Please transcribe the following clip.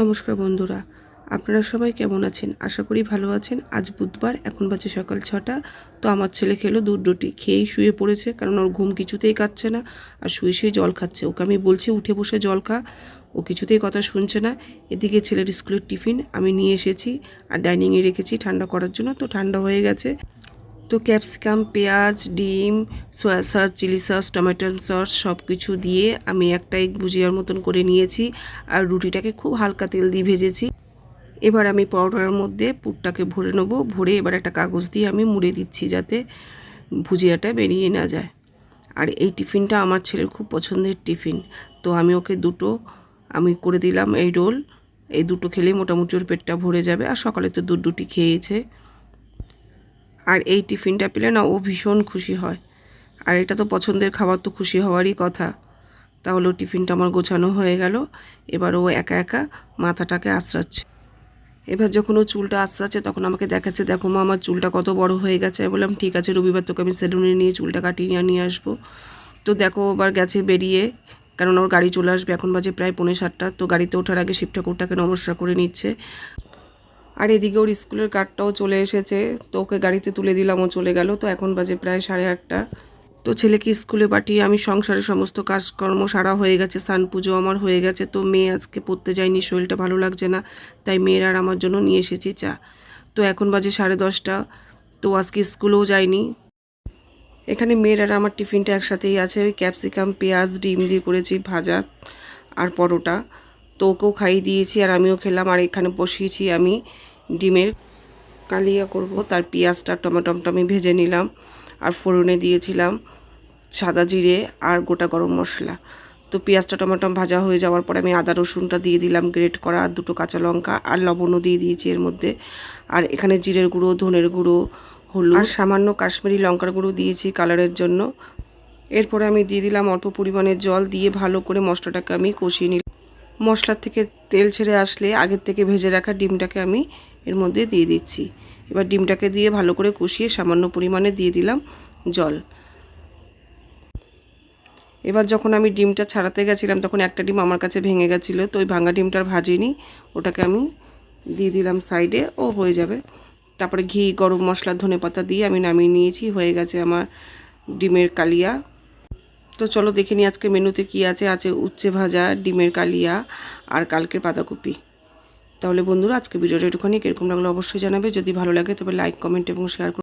নমস্কার বন্ধুরা, আপনারা সবাই কেমন আছেন? আশা করি ভালো আছেন। আজ বুধবার, এখন বাজে সকাল ছটা। তো আমার ছেলে খেলো দুধ রুটি। খেয়েই শুয়ে পড়েছে, কারণ ওর ঘুম কিছুতেই কাটছে না। আর শুয়ে শুয়ে জল খাচ্ছে। ওকে আমি বলছি, উঠে বসে জল খা। ও কিছুতেই কথা শুনছে না। এদিকে ছেলের স্কুলের টিফিন আমি নিয়ে এসেছি, আর ডাইনিংয়ে রেখেছি ঠান্ডা করার জন্য। তো ঠান্ডা হয়ে গেছে। তো ক্যাপসিকাম, পেঁয়াজ, ডিম, soya sauce, chilli sauce, tomato sauce সব কিছু দিয়ে আমি একটা এক ভুজিয়ার মতন করে নিয়েছি আর রুটিটাকে খুব হালকা তেল দিয়ে ভেজেছি। এবার আমি পাউডারের মধ্যে পুরটাকে ভরে নেব। ভরে এবার একটা কাগজ দিয়ে আমি মুড়ে দিচ্ছি যাতে ভুজিয়াটা বেরিয়ে না যায়। আর এই টিফিনটা আমার ছেলের খুব পছন্দের টিফিন। তো আমি ওকে দুটো আমি করে দিলাম এই রোল। এই দুটো খেলেই মোটামুটি ওর পেটটা ভরে যাবে। আর সকালে তো দুধ রুটি খেয়েছে। আর এই টিফিনটা পেলে না ও ভীষণ খুশি হয়। আর এটা তো পছন্দের খাবার তো খুশি হওয়ারই কথা। তাহলে টিফিনটা আমার গোছানো হয়ে গেল। এবার ও একা একা মাথাটাকে আশ্রাচ্ছে। এবার যখন ও চুলটা আশ্রাচ্ছে, তখন আমাকে দেখাচ্ছে, দেখো মা, আমার চুলটা কত বড় হয়ে গেছে। বললাম, ঠিক আছে, রবিবার তোকে আমি সেলুনে নিয়ে চুলটা কাটিয়ে নিয়ে নিয়ে আসব। তো দেখো এবার গেছে বেরিয়ে, কারণ ওর গাড়ি চলে আসবে। এখন বাজে প্রায় পৌনে সাতটা। তো গাড়িতে ওঠার আগে শিব ঠাকুরটাকে নমস্কার করে নিচ্ছে। আর এদিকে ওর স্কুলের কার্ডটাও চলে এসেছে, তো ওকে গাড়িতে তুলে দিলাম, ও চলে গেল। তো এখন বাজে প্রায় সাড়ে আটটা। তো ছেলেকে স্কুলে পাঠিয়ে আমি সংসারের সমস্ত কাজকর্ম সারা হয়ে গেছে স্নান পুজো আমার হয়ে গেছে, তো মেয়ে আজকে পড়তে যায়নি, শরীরটা ভালো লাগছে না, তাই মেয়ের আর আমার জন্য নিয়ে এসেছি চা। তো এখন বাজে সাড়ে দশটা, তো আজকে স্কুলেও যায়নি এখানে মেয়ের আর আমার টিফিনটা একসাথেই আছে, ওই ক্যাপসিকাম, পেঁয়াজ, ডিম দিয়ে করেছি ভাজা আর পরোটা। তো ওকেও খাইয়ে দিয়েছি আর আমিও খেলাম আর এখানে বসিয়েছি আমি ডিমের কালিয়া করব। তার পেঁয়াজটা টমেটোমটা আমি ভেজে নিলাম আর ফোড়নে দিয়েছিলাম সাদা জিরে আর গোটা গরম মশলা। তো পেঁয়াজটা, টমেটো ভাজা হয়ে যাওয়ার পরে আমি আদা রসুনটা দিয়ে দিলাম গ্রেট করা আর দুটো কাঁচা লঙ্কা আর লবণও দিয়ে দিয়েছি এর মধ্যে। আর এখানে জিরের গুঁড়ো, ধনের গুঁড়ো, হলুদ আর সামান্য কাশ্মীরি লঙ্কার গুঁড়ো দিয়েছি কালারের জন্য। এরপরে আমি দিয়ে দিলাম অল্প পরিমাণে জল দিয়ে ভালো করে মশলাটাকে আমি কষিয়ে নিলাম। মশলার থেকে তেল ছেড়ে আসলে আগের থেকে ভেজে রাখা ডিমটাকে আমি এর মধ্যে দিয়ে দিচ্ছি। এবার ডিমটাকে দিয়ে ভালো করে কষিয়ে সামান্য পরিমাণে দিয়ে দিলাম জল। এবার যখন আমি ডিমটা ছাড়াতে গেছিলাম, তখন একটা ডিম আমার কাছে ভেঙে গেছিল, তো ওই ভাঙা ডিমটার ভাজিনি। ওটাকে আমি দিয়ে দিলাম সাইডে, ও হয়ে যাবে। তারপরে ঘি, গরম মশলা ধনে পাতা দিয়ে আমি নামিয়ে নিয়েছি, হয়ে গেছে আমার ডিমের কালিয়া। তো চলো দেখে নিই আজকে মেনুতে কি আছে। আছে উচ্ছে ভাজা, ডিমের কালিয়া আর কালকের পাতাকপি তাহলে বন্ধুরা, আজকে ভিডিওটা একটুখানি কীরকম লাগল অবশ্যই জানাবে। যদি ভালো লাগে তবে লাইক কমেন্ট এবং শেয়ার